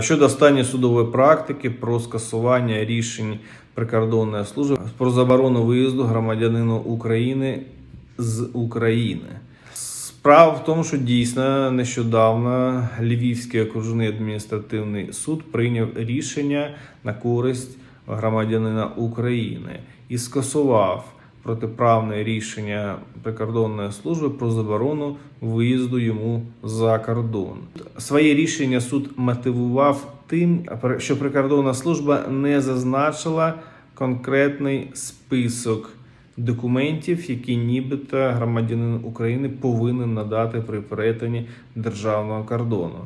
Щодо останньої судової практики про скасування рішень прикордонної служби про заборону виїзду громадянину України з України. Справа в тому, що дійсно нещодавно Львівський окружний адміністративний суд прийняв рішення на користь громадянина України і скасував протиправне рішення прикордонної служби про заборону виїзду йому за кордон. Своє рішення суд мотивував тим, що прикордонна служба не зазначила конкретний список документів, які нібито громадянин України повинен надати при перетині державного кордону.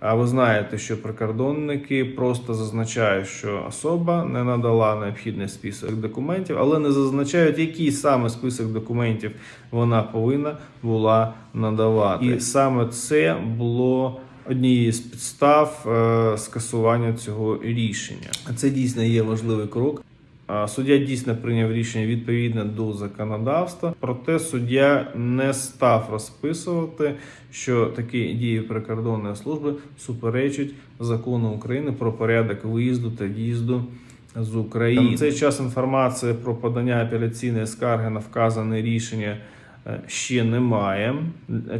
А ви знаєте, що прикордонники просто зазначають, що особа не надала необхідний список документів, але не зазначають, який саме список документів вона повинна була надавати. І саме це було однією з підстав е, скасування цього рішення. Це дійсно є важливий крок. Суддя дійсно прийняв рішення відповідне до законодавства, проте суддя не став розписувати, що такі дії прикордонної служби суперечать закону України про порядок виїзду та в'їзду з України. В цей час інформація про подання апеляційної скарги на вказане рішення е, ще немає.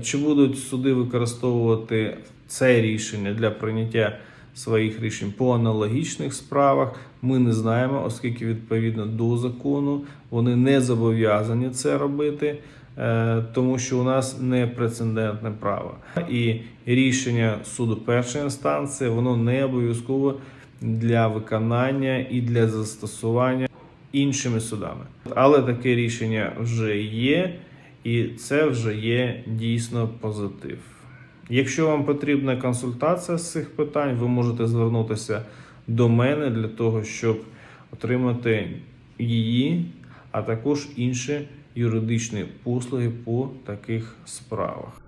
Чи будуть суди використовувати це рішення для прийняття своїх рішень по аналогічних справах. Ми не знаємо, оскільки відповідно до закону вони не зобов'язані це робити, е, тому що у нас не прецедентне право. І рішення суду першої інстанції воно не обов'язково для виконання і для застосування іншими судами. Але таке рішення вже є, і це вже є дійсно позитив. Якщо вам потрібна консультація з цих питань, ви можете звернутися до мене для того, щоб отримати її, а також інші юридичні послуги по таких справах.